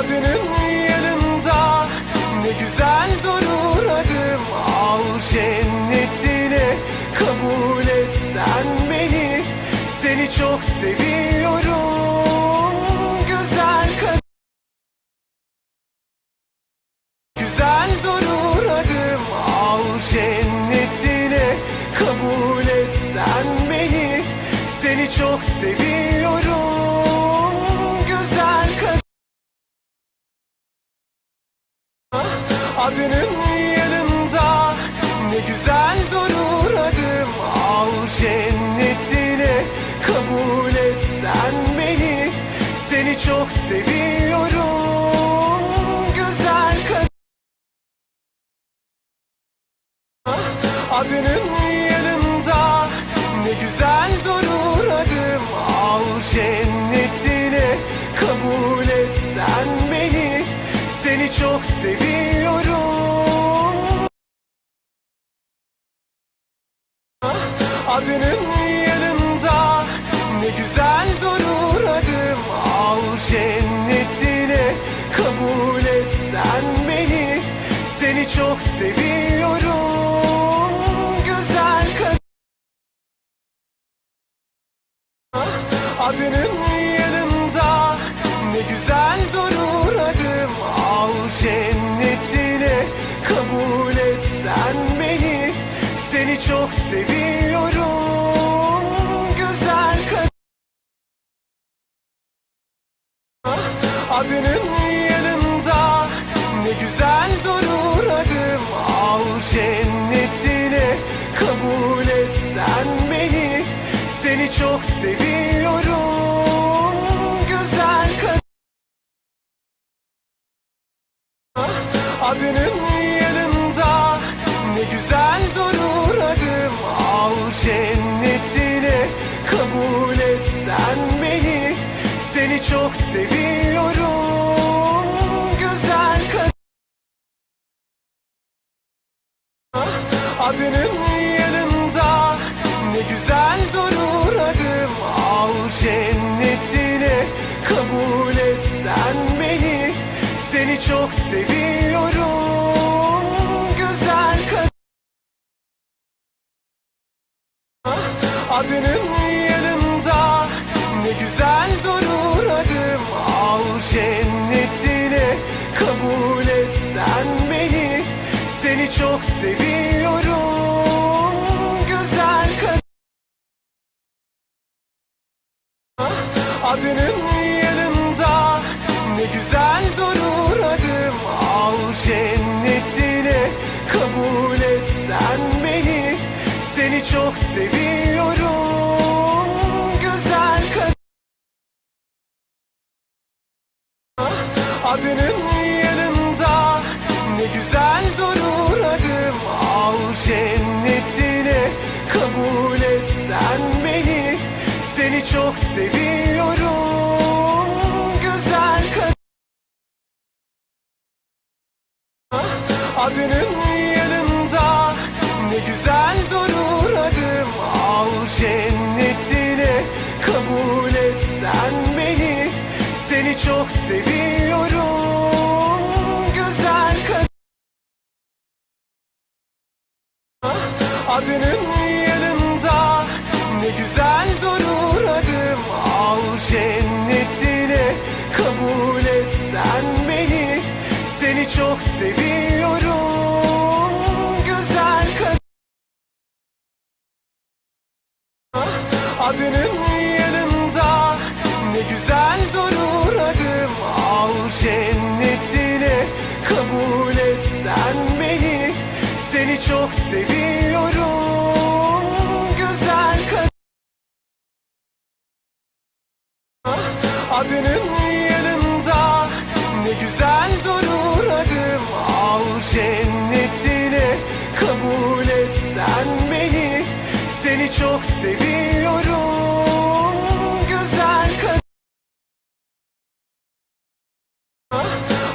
Adının yanında ne güzel durur adım. Al cennetine kabul et sen beni. Seni çok seviyorum. Güzel Güzel durur adım. Al cennetine Kabul et sen beni. Seni çok seviyorum Adının yanında ne güzel durur adım. Al cennetine kabul et sen beni. Seni çok seviyorum Güzel Adının yanında ne güzel durur adım. Al cennetine kabul et sen beni. Seni çok seviyorum Adının yanında ne güzel durur adım. Al cennetine kabul et sen beni. Seni çok seviyorum Güzel kadın. Adının yanında ne güzel Seni çok seviyorum Güzel kadın. Adının yanında ne güzel durur adım. Al cennetine kabul et sen beni. Seni çok seviyorum Güzel kadın. Adının yanında ne güzel durur cennetine kabul et sen beni. Seni çok seviyorum Güzel kadın. Adının yanında ne güzel durur adım. Al cennetine kabul et sen beni. Seni çok seviyorum Adının yanında ne güzel durur adım. Al cennetine kabul et sen beni. Seni çok seviyorum Güzel kadın. Adının yanında ne güzel durur adım. Al cennetine kabul et sen beni. Seni çok seviyorum Adının yanında ne güzel durur adım. Al cennetine kabul et sen beni. Seni çok seviyorum Güzel kadın. Adının yanında ne güzel çok seviyorum. Güzel kadın. Adının yanında ne güzel durur adım. Al cennetine kabul et sen beni. Seni çok seviyorum. Güzel kadın. Adının yanında ne güzel cennetine kabul et sen beni. Seni çok seviyorum Güzel kadın. Adının yanında ne güzel durur adım. Al cennetine kabul et sen beni. Seni çok seviyorum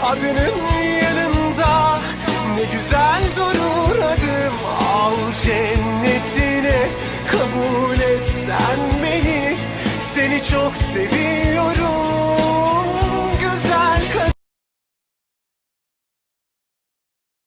Adının yanında ne güzel durur adım. Al cennetine kabul et sen beni. Seni çok seviyorum